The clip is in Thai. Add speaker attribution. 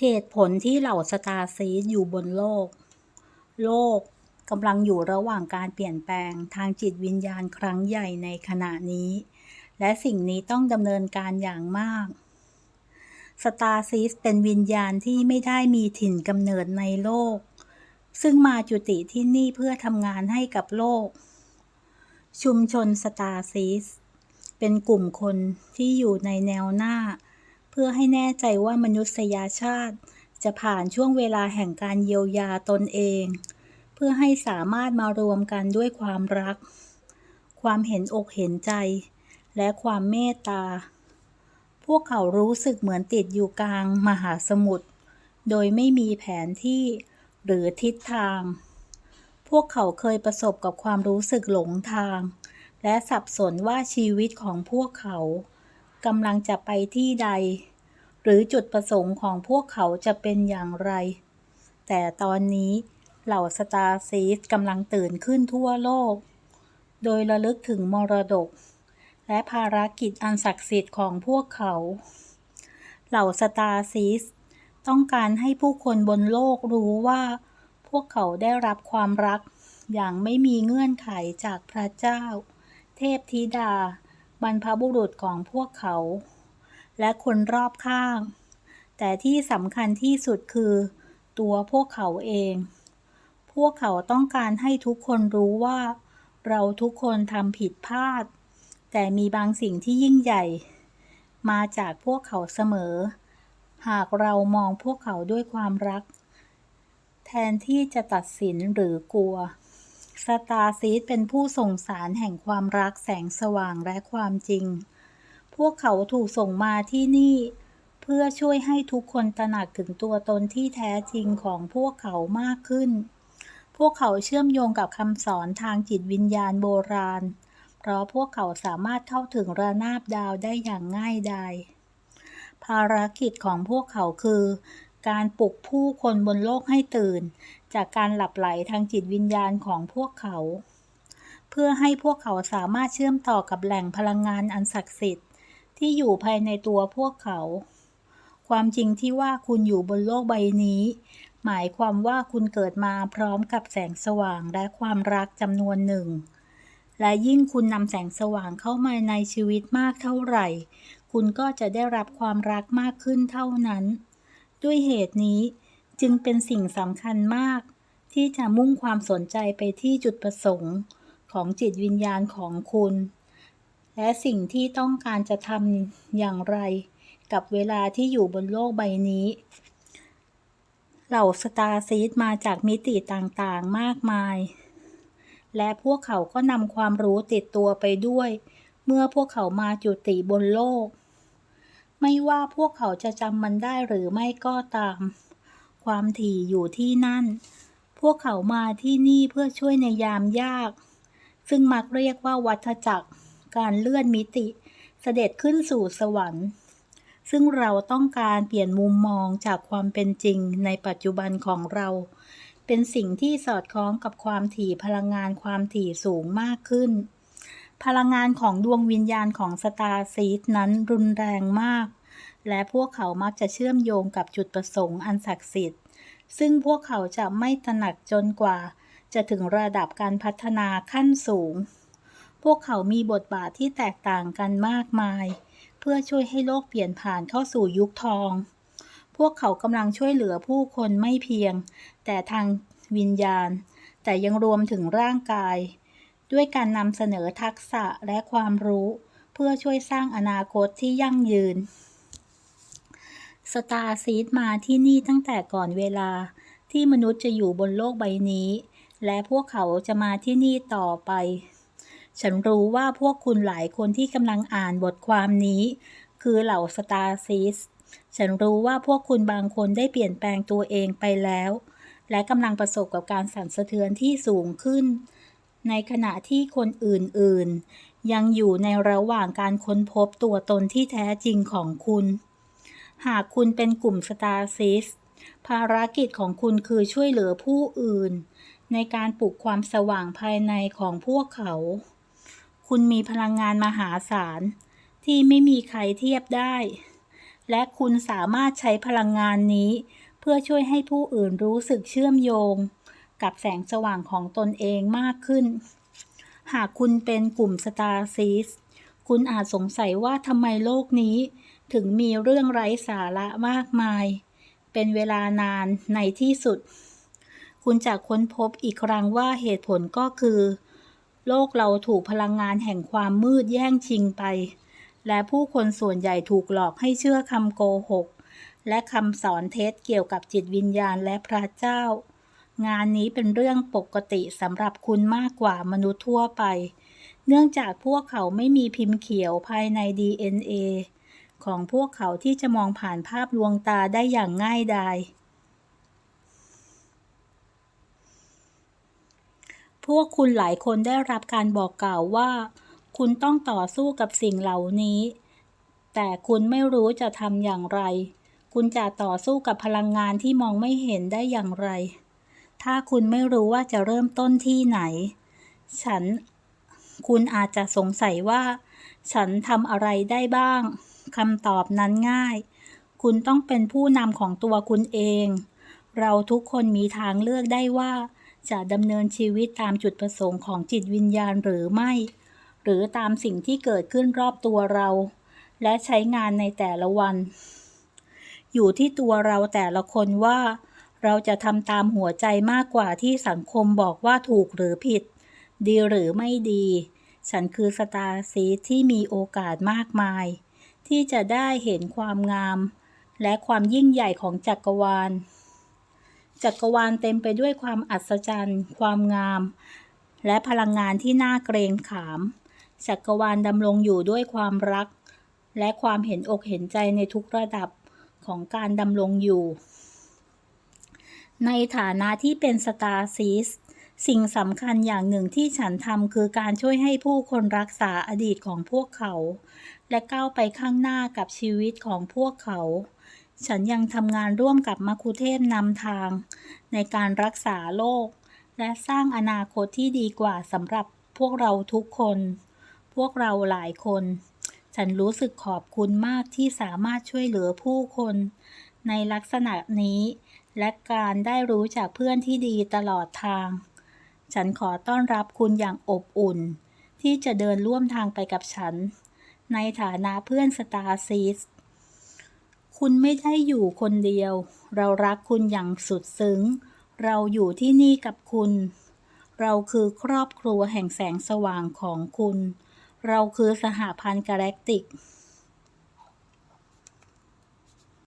Speaker 1: เหตุผลที่เหล่าสตาร์ซีดอยู่บนโลก โลกกำลังอยู่ระหว่างการเปลี่ยนแปลงทางจิตวิญญาณครั้งใหญ่ในขณะนี้ และสิ่งนี้ต้องดำเนินการอย่างมาก สตาร์ซีสเป็นวิญญาณที่ไม่ได้มีถิ่นกำเนิดในโลก ซึ่งมาจุติที่นี่เพื่อทำงานให้กับโลก ชุมชนสตาร์ซีสเป็นกลุ่มคนที่อยู่ในแนวหน้า พื่อให้แน่ใจว่ามนุษยชาติ จะผ่านช่วงเวลาแห่งการเยียวยาตนเอง เพื่อให้สามารถมารวมกันด้วยความรัก ความเห็นอกเห็นใจ และความเมตตา พวกเขารู้สึกเหมือนติดอยู่กลางมหาสมุทรโดยไม่มีแผนที่หรือทิศทาง พวกเขาเคยประสบกับความรู้สึกหลงทาง และสับสนว่าชีวิตของพวกเขา กำลังจะไปที่ใด หรือจุดประสงค์ของพวกเขาจะเป็นอย่างไร แต่ตอนนี้เหล่าสตาร์ซีสกำลังตื่นขึ้นทั่วโลก โดยระลึกถึงมรดก และภารกิจอันศักดิ์สิทธิ์ของพวกเขา เหล่าสตาร์ซีสต้องการให้ผู้คนบนโลกรู้ว่า พวกเขาได้รับความรักอย่างไม่มีเงื่อนไขจากพระเจ้า เทพธิดา บรรพบุรุษของพวกเขา และคนรอบข้าง แต่ที่สำคัญที่สุดคือ ตัวพวกเขาเอง พวกเขาต้องการให้ทุกคนรู้ว่า เราทุกคนทำผิดพลาด แต่มีบางสิ่งที่ยิ่งใหญ่ มาจากพวกเขาเสมอ หากเรามองพวกเขาด้วยความรัก แทนที่จะตัดสินหรือกลัว สตาร์ซีดเป็นผู้ส่งสารแห่งความรักแสงสว่างและความจริง พวกเขาถูกส่งมาที่นี่ เพื่อช่วยให้ทุกคนตระหนักถึงตัวตนที่แท้จริงของพวกเขามากขึ้น พวกเขาเชื่อมโยงกับคำสอนทางจิตวิญญาณโบราณ เพราะพวกเขาสามารถเข้าถึงระนาบดาวได้อย่างง่ายดาย ภารกิจของพวกเขาคือการปลุกผู้คนบนโลกให้ตื่น จากการหลับไหลทางจิตวิญญาณของพวกเขา เพื่อให้พวกเขาสามารถเชื่อมต่อกับแหล่งพลังงานอันศักดิ์สิทธิ์ที่อยู่ภายในตัวพวกเขา ความจริงที่ว่าคุณอยู่บนโลกใบนี้ หมายความว่าคุณเกิดมาพร้อมกับแสงสว่างและความรักจำนวนหนึ่ง และยิ่งคุณนำแสงสว่างเข้ามาในชีวิตมากเท่าไหร่ คุณก็จะได้รับความรักมากขึ้นเท่านั้น ด้วยเหตุนี้ จึงเป็นสิ่งสำคัญมาก ที่จะมุ่งความสนใจไปที่จุดประสงค์ของจิตวิญญาณของคุณ และสิ่งที่ต้องการจะทำอย่างไร กับเวลาที่อยู่บนโลกใบนี้ เหล่าสตาร์ซีดมาจากมิติต่างๆมากมาย และพวกเขาก็นำความรู้ติดตัวไปด้วย เมื่อพวกเขามาจุติบนโลก ไม่ว่าพวกเขาจะจำมันได้หรือไม่ก็ตาม ความถี่อยู่ที่นั่น พวกเขามาที่นี่เพื่อช่วยในยามยาก ซึ่งมักเรียกว่าวัฏจักร การเลื่อนมิติ เสด็จขึ้นสู่สวรรค์ ซึ่งเราต้องการเปลี่ยนมุมมองจากความเป็นจริงในปัจจุบันของเรา เป็นสิ่งที่สอดคล้องกับความถี่พลังงานความถี่สูงมากขึ้น พลังงานของดวงวิญญาณของสตาร์ซีดนั้นรุนแรงมาก และพวกเขามักจะเชื่อมโยงกับจุดประสงค์อันศักดิ์สิทธิ์ ซึ่งพวกเขาจะไม่ตระหนักจนกว่า จะถึงระดับการพัฒนาขั้นสูง พวกเขามีบทบาทที่แตกต่างกันมากมาย เพื่อช่วยให้โลกเปลี่ยนผ่านเข้าสู่ยุคทอง พวกเขากำลังช่วยเหลือผู้คนไม่เพียง แต่ทางวิญญาณ แต่ยังรวมถึงร่างกาย ด้วยการนำเสนอทักษะและความรู้ เพื่อช่วยสร้างอนาคตที่ยั่งยืน สตาร์ซีดมาที่นี่ตั้งแต่ก่อนเวลาที่มนุษย์จะอยู่บนโลกใบนี้ และพวกเขาจะมาที่นี่ต่อไป ฉันรู้ว่าพวกคุณหลายคนที่กำลังอ่านบทความนี้ คือเหล่าสตาร์ซีสฉันรู้ว่าพวกคุณบางคนได้เปลี่ยนแปลงตัวเองไปแล้ว และกำลังประสบกับการสั่นสะเทือนที่สูงขึ้น ในขณะที่คนอื่นๆ ยังอยู่ในระหว่างการค้นพบตัวตนที่แท้จริงของคุณ หากคุณเป็นกลุ่มสตาร์ซิสภารกิจของคุณคือช่วยเหลือผู้อื่น ในการปลุกความสว่างภายในของพวกเขา คุณมีพลังงานมหาศาล ที่ไม่มีใครเทียบได้ และคุณสามารถใช้พลังงานนี้ เพื่อช่วยให้ผู้อื่นรู้สึกเชื่อมโยง กับแสงสว่างของตนเองมากขึ้น หากคุณเป็นกลุ่มสตาร์ซีสคุณอาจสงสัยว่าทำไมโลกนี้ ถึงมีเรื่องไร้สาระมากมาย เป็นเวลานานในที่สุด คุณจะค้นพบอีกครั้งว่าเหตุผลก็คือ โลกเราถูกพลังงานแห่งความมืดแย่งชิงไป และผู้คนส่วนใหญ่ถูกหลอกให้เชื่อคำโกหก และคำสอนเท็จเกี่ยวกับจิตวิญญาณและพระเจ้า งานนี้เป็นเรื่องปกติสำหรับคุณมากกว่ามนุษย์ทั่วไป เนื่องจากพวกเขาไม่มีพิมพ์เขียวภายใน DNA ของพวกเขาที่จะมองผ่านภาพลวงตาได้อย่างง่ายดาย พวกคุณหลายคนได้รับการบอกกล่าวว่า คุณต้องต่อสู้กับสิ่งเหล่านี้ แต่คุณไม่รู้จะทำอย่างไร คุณจะต่อสู้กับพลังงานที่มองไม่เห็นได้อย่างไร ถ้าคุณไม่รู้ว่าจะเริ่มต้นที่ไหน ฉัน คุณอาจจะสงสัยว่า ฉันทำอะไรได้บ้าง คำตอบนั้นง่าย คุณต้องเป็นผู้นำของตัวคุณเอง เราทุกคนมีทางเลือกได้ว่า จะดำเนินชีวิตตามจุดประสงค์ของจิตวิญญาณหรือไม่ หรือตามสิ่งที่เกิดขึ้นรอบตัวเรา และใช้งานในแต่ละวัน อยู่ที่ตัวเราแต่ละคนว่า เราจะทำตามหัวใจมากกว่าที่สังคมบอกว่าถูกหรือผิด ดีหรือไม่ดี ฉันคือสตาร์ซีที่มีโอกาสมากมาย ที่จะได้เห็นความงาม และความยิ่งใหญ่ของจักรวาล จักรวาลเต็มไปด้วยความอัศจรรย์ ความงาม และพลังงานที่น่าเกรงขาม จักรวาลดำรงอยู่ด้วยความรัก และความเห็นอกเห็นใจในทุกระดับของการดำรงอยู่ ในฐานะที่เป็นสตาร์ซีสสิ่งสำคัญอย่างหนึ่งที่ฉันทำคือการช่วยให้ผู้คนรักษาอดีตของพวกเขา และก้าวไปข้างหน้ากับชีวิตของพวกเขา ฉันยังทำงานร่วมกับมัคคุเทศนำทาง ในการรักษาโลก และสร้างอนาคตที่ดีกว่าสำหรับพวกเราทุกคน พวกเราหลายคน ฉันรู้สึกขอบคุณมากที่สามารถช่วยเหลือผู้คน ในลักษณะนี้ และการได้รู้จากเพื่อนที่ดีตลอดทาง ฉันขอต้อนรับคุณอย่างอบอุ่น ที่จะเดินร่วมทางไปกับฉัน ในฐานะเพื่อนสตาร์ซีสคุณไม่ได้อยู่คนเดียว เรารักคุณอย่างสุดซึ้ง เราอยู่ที่นี่กับคุณ เราคือครอบครัวแห่งแสงสว่างของคุณ เราคือสหพันธ์กาแล็กติก